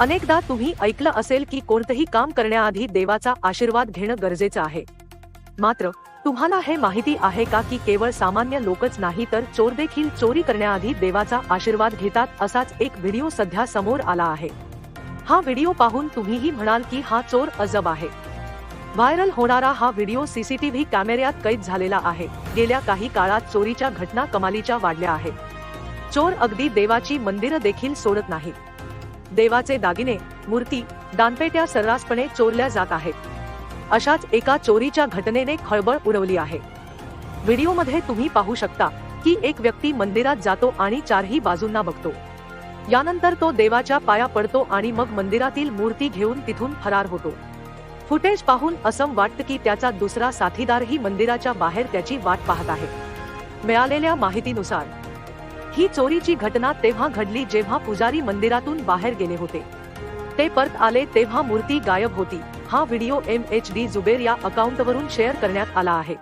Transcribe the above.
अनेकदा तुम्ही ऐकलं असेल की कोणतंही काम करण्याआधी देवाचा आशीर्वाद घेणं गरजेचं आहे. मात्र तुम्हाला हे माहिती आहे का की केवळ सामान्य लोकच नाही तर चोर देखील चोरी करण्याआधी देवाचा आशीर्वाद घेतात असाच एक व्हिडिओ सध्या समोर आला आहे. हा व्हिडिओ पाहून तुम्हीही म्हणाल की हा चोर अजब आहे. व्हायरल होणारा हा व्हिडिओ सीसीटीव्ही कॅमेऱ्यात कैद झालेला आहे. गेल्या काही काळात चोरीच्या घटना कमालीच्या वाढल्या आहेत चोर अगदी देवाची मंदिरं देखील सोडत नाहीत देवाचे दागिने मूर्ती दानपेट्या सर्रासपणे चोरल्या जात आहेत. अशाच एका चोरीच्या घटनेने खळबळ उडवली आहे. व्हिडिओमध्ये तुम्ही पाहू शकता की एक व्यक्ती मंदिरात जातो आणि चारही बाजूंना बघतो. यानंतर तो देवाच्या पाया पडतो आणि मग मंदिरातील मूर्ती घेऊन तिथून फरार होतो. फुटेज पाहून असं वाटतं की त्याचा दुसरा साथीदारही मंदिराच्या बाहेर त्याची वाट पाहत आहे. मिळालेल्या माहितीनुसार ही चोरीची घटना तेव्हा घडली जेव्हा पुजारी मंदिरातून बाहेर गेले होते. ते परत आले तेव्हा मूर्ती गायब होती. हा video M H D Zuber या अकाउंटवरून शेअर करण्यात आला आहे.